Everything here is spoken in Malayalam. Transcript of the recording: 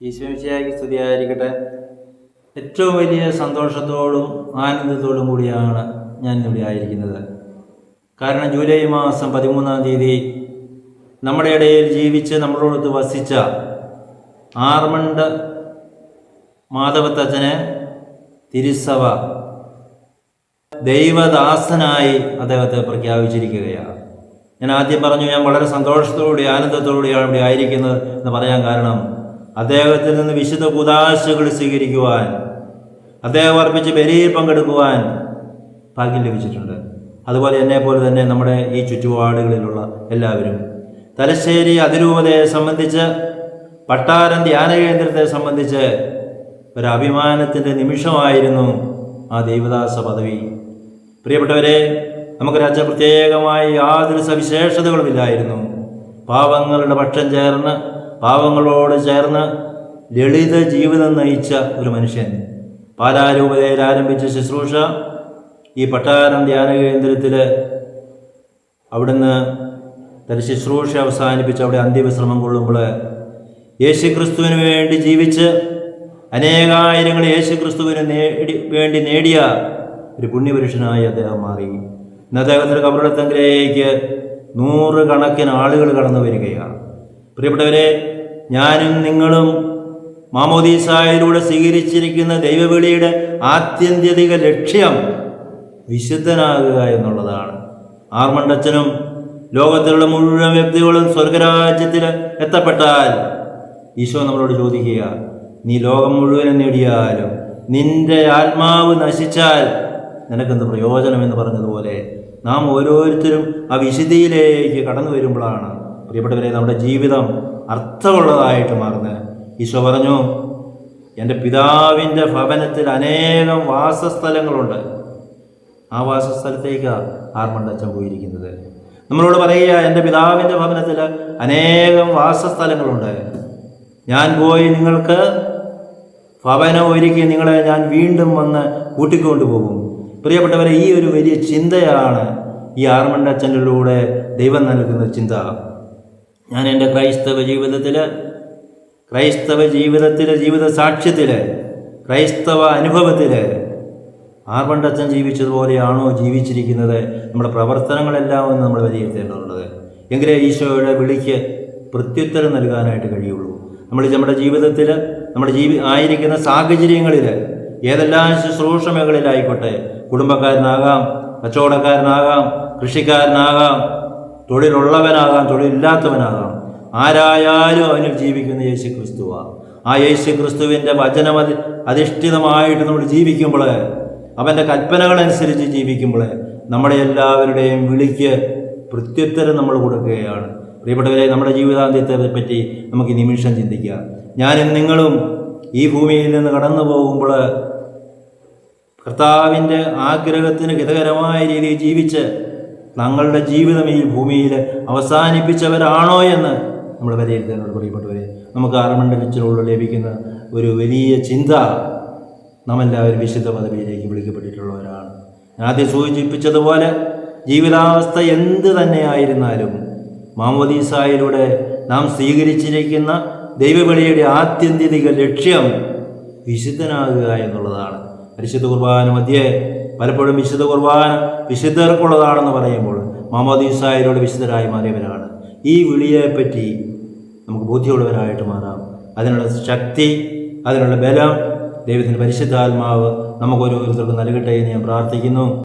ഈശ്വരശിയാക്കി സ്തുതിയായിരിക്കട്ടെ. ഏറ്റവും വലിയ സന്തോഷത്തോടും ആനന്ദത്തോടും കൂടിയാണ് ഞാൻ ഇവിടെ ആയിരിക്കുന്നത്. കാരണം ജൂലൈ മാസം പതിമൂന്നാം തീയതി നമ്മുടെ ഇടയിൽ ജീവിച്ച് നമ്മളോടൊത്ത് വസിച്ച ആർമണ്ട് മാധവത്തച്ഛന് തിരുസഭ ദൈവദാസനായി അദ്ദേഹത്തെ പ്രഖ്യാപിച്ചിരിക്കുകയാണ്. ഞാൻ ആദ്യം പറഞ്ഞു ഞാൻ വളരെ സന്തോഷത്തോടുകൂടി ആനന്ദത്തോടുകൂടിയാണ് ഇവിടെ ആയിരിക്കുന്നത് എന്ന് പറയാൻ കാരണം അദ്ദേഹത്തിൽ നിന്ന് വിശുദ്ധ കുതാശകൾ സ്വീകരിക്കുവാൻ അദ്ദേഹം അർപ്പിച്ച് ബലിയിൽ പങ്കെടുക്കുവാൻ ഭാഗ്യം ലഭിച്ചിട്ടുണ്ട്. അതുപോലെ എന്നെ പോലെ തന്നെ നമ്മുടെ ഈ ചുറ്റുപാടുകളിലുള്ള എല്ലാവരും തലശ്ശേരി അതിരൂപതയെ സംബന്ധിച്ച് പട്ടാരം ധ്യാന കേന്ദ്രത്തെ സംബന്ധിച്ച് ഒരു നിമിഷമായിരുന്നു ആ ദൈവദാസ പദവി. പ്രിയപ്പെട്ടവരെ നമുക്കൊരച്ച പ്രത്യേകമായി യാതൊരു സവിശേഷതകളുമില്ലായിരുന്നു. പാവങ്ങളുടെ പക്ഷം ചേർന്ന് പാവങ്ങളോട് ചേർന്ന് ലളിത ജീവിതം നയിച്ച ഒരു മനുഷ്യൻ. പാലാരൂപതയിൽ ആരംഭിച്ച ശുശ്രൂഷ ഈ പട്ടാരം ധ്യാന കേന്ദ്രത്തിൽ അവിടുന്ന് തന്റെ ശുശ്രൂഷ അവസാനിപ്പിച്ച് അവിടെ അന്ത്യവിശ്രമം കൊള്ളുമ്പോൾ യേശു ക്രിസ്തുവിന് വേണ്ടി ജീവിച്ച് അനേകായിരങ്ങൾ യേശു ക്രിസ്തുവിന് നേടി വേണ്ടി നേടിയ ഒരു പുണ്യപുരുഷനായി അദ്ദേഹം മാറി. ഇന്ന് അദ്ദേഹത്തിന്റെ കബറിടത്തെങ്കിലേക്ക് നൂറുകണക്കിന് ആളുകൾ കടന്നു വരികയാണ്. പ്രിയപ്പെട്ടവരെ ഞാനും നിങ്ങളും മാമോദീസായിലൂടെ സ്വീകരിച്ചിരിക്കുന്ന ദൈവവിളിയുടെ ആത്യന്തിക ലക്ഷ്യം വിശുദ്ധനാകുക എന്നുള്ളതാണ്. ആർമണ്ടച്ചനും ലോകത്തിലുള്ള മുഴുവൻ വ്യക്തികളും സ്വർഗരാജ്യത്തിൽ എത്തപ്പെട്ടാൽ ഈശോ നമ്മളോട് ചോദിക്കുക നീ ലോകം മുഴുവനും നേടിയാലും നിന്റെ ആത്മാവ് നശിച്ചാൽ നിനക്കെന്ത് പ്രയോജനം എന്ന് പറഞ്ഞതുപോലെ നാം ഓരോരുത്തരും ആ വിശുദ്ധിയിലേക്ക് കടന്നു വരുമ്പോഴാണ് പ്രിയപ്പെട്ടവരെ നമ്മുടെ ജീവിതം അർത്ഥമുള്ളതായിട്ട് മാറുന്നത് ഈശോ പറഞ്ഞു എന്റെ പിതാവിന്റെ ഭവനത്തിൽ അനേകം വാസസ്ഥലങ്ങളുണ്ട്. ആ വാസസ്ഥലത്തേക്കാണ് ആർമണ്ടച്ചൻ പോയിരിക്കുന്നത്. നമ്മളോട് പറയുക എന്റെ പിതാവിന്റെ ഭവനത്തിൽ അനേകം വാസസ്ഥലങ്ങളുണ്ട്. ഞാൻ പോയി നിങ്ങൾക്ക് ഭവനം ഒരുക്കി നിങ്ങളെ ഞാൻ വീണ്ടും വന്ന് കൂട്ടിക്കൊണ്ടുപോകും പ്രിയപ്പെട്ടവരെ ഈ ഒരു വലിയ ചിന്തയാണ് ഈ ആർമണ്ടച്ചനിലൂടെ ദൈവം നൽകുന്ന ചിന്ത. ഞാൻ എന്റെ ക്രൈസ്തവ ജീവിതത്തിൽ ക്രൈസ്തവ ജീവിതത്തിലെ ജീവിത സാക്ഷ്യത്തിൽ ക്രൈസ്തവ അനുഭവത്തിൽ ആർവണ്ടച്ഛൻ ജീവിച്ചതുപോലെയാണോ ജീവിച്ചിരിക്കുന്നത്? നമ്മുടെ പ്രവർത്തനങ്ങളെല്ലാം ഒന്ന് നമ്മൾ വിലയിരുത്തേണ്ടതുള്ളത് എങ്കിലേ ഈശോയുടെ വിളിക്ക് പ്രത്യുത്തരം നൽകാനായിട്ട് കഴിയുള്ളൂ. നമ്മൾ നമ്മുടെ ജീവിതത്തിൽ നമ്മുടെ ജീവി ആയിരിക്കുന്ന സാഹചര്യങ്ങളിൽ ഏതെല്ലാം ശുശ്രൂഷ മേഖലയിലായിക്കോട്ടെ കുടുംബക്കാരനാകാം കച്ചവടക്കാരനാകാം കൃഷിക്കാരനാകാം തൊഴിലുള്ളവനാകാം തൊഴിലില്ലാത്തവനാകാം. ആരായാലും അവനിൽ ജീവിക്കുന്ന യേശു ക്രിസ്തുവാണ് ആ യേശു ക്രിസ്തുവിന്റെ വചനമതി അധിഷ്ഠിതമായിട്ട് നമ്മൾ ജീവിക്കുമ്പോൾ അവന്റെ കൽപ്പനകളനുസരിച്ച് ജീവിക്കുമ്പോൾ നമ്മുടെ എല്ലാവരുടെയും വിളിക്ക് പ്രത്യുത്തരം നമ്മൾ കൊടുക്കുകയാണ്. പ്രിയപ്പെട്ടവരെ നമ്മുടെ ജീവിതാന്ത്യത്തെ പറ്റി നമുക്ക് നിമിഷം ചിന്തിക്കാം. ഞാനും നിങ്ങളും ഈ ഭൂമിയിൽ നിന്ന് കടന്നു പോകുമ്പോൾ കർത്താവിന്റെ ആഗ്രഹത്തിന് ഹിതകരമായ രീതിയിൽ ജീവിച്ച് തങ്ങളുടെ ജീവിതം ഈ ഭൂമിയിൽ അവസാനിപ്പിച്ചവരാണോ എന്ന് നമ്മൾ വിലയിരുത്തേണ്ടത് പ്രിയപ്പെട്ടവരെ നമുക്ക് ആറമണ്ഡലിച്ചിലുള്ള ലഭിക്കുന്ന ഒരു വലിയ ചിന്ത നാം എല്ലാവരും വിശുദ്ധ പദവിയിലേക്ക് വിളിക്കപ്പെട്ടിട്ടുള്ളവരാണ് ആദ്യം സൂചിപ്പിച്ചതുപോലെ ജീവിതാവസ്ഥ എന്ത് തന്നെയായിരുന്നാലും മാമോദീസായിലൂടെ നാം സ്വീകരിച്ചിരിക്കുന്ന ദൈവവിളിയുടെ ആത്യന്തിക ലക്ഷ്യം വിശുദ്ധനാകുക എന്നുള്ളതാണ്. പരിശുദ്ധ കുർബാന മധ്യേ പലപ്പോഴും വിശുദ്ധ കുർബാന വിശുദ്ധർക്കുള്ളതാണെന്ന് പറയുമ്പോൾ മുഹമ്മദ് മാമോദീസായിലൂടെ വിശുദ്ധരായി മാറിയവരാണ്. ഈ വിളിയെപ്പറ്റി നമുക്ക് ബോധ്യമുള്ളവരായിട്ട് മാറാം. അതിനുള്ള ശക്തി അതിനുള്ള ബലം ദൈവത്തിന്റെ പരിശുദ്ധാത്മാവ് നമുക്ക് ഓരോരുത്തർക്കും നൽകട്ടെ എന്ന് ഞാൻ പ്രാർത്ഥിക്കുന്നു.